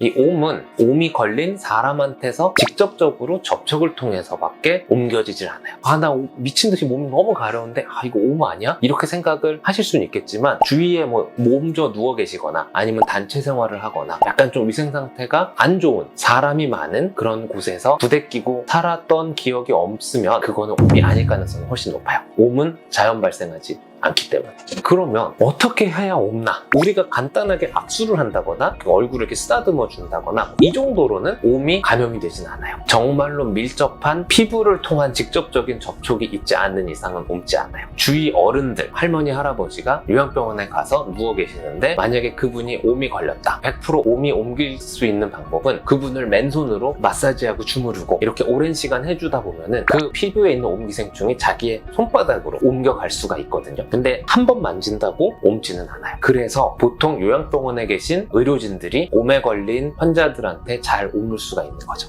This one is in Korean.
이 옴은 옴이 걸린 사람한테서 직접적으로 접촉을 통해서밖에 옮겨지질 않아요. 아, 나 오- 미친 듯이 몸이 너무 가려운데, 아, 이거 옴 아니야? 이렇게 생각을 하실 수는 있겠지만, 주위에 뭐, 몸져 누워 계시거나, 아니면 단체 생활을 하거나, 약간 좀 위생 상태가 안 좋은 사람이 많은 그런 곳에서 부대 끼고 살았던 기억이 없으면, 그거는 옴이 아닐 가능성이 훨씬 높아요. 옴은 자연 발생하지 않기 때문에. 그러면 어떻게 해야 옴나? 우리가 간단하게 악수를 한다거나 그 얼굴을 이렇게 쓰다듬어 준다거나 이 정도로는 옴이 감염이 되진 않아요. 정말로 밀접한 피부를 통한 직접적인 접촉이 있지 않는 이상은 옮지 않아요. 주위 어른들, 할머니, 할아버지가 요양병원에 가서 누워 계시는데 만약에 그분이 옴이 걸렸다. 100% 옴이 옮길 수 있는 방법은 그분을 맨손으로 마사지하고 주무르고 이렇게 오랜 시간 해주다 보면은 그 피부에 있는 옴 기생충이 자기의 손바닥으로 옮겨갈 수가 있거든요. 근데 한 번 만진다고 옮지는 않아요. 그래서 보통 요양병원에 계신 의료진들이 옴에 걸린 환자들한테 잘 옮을 수가 있는 거죠.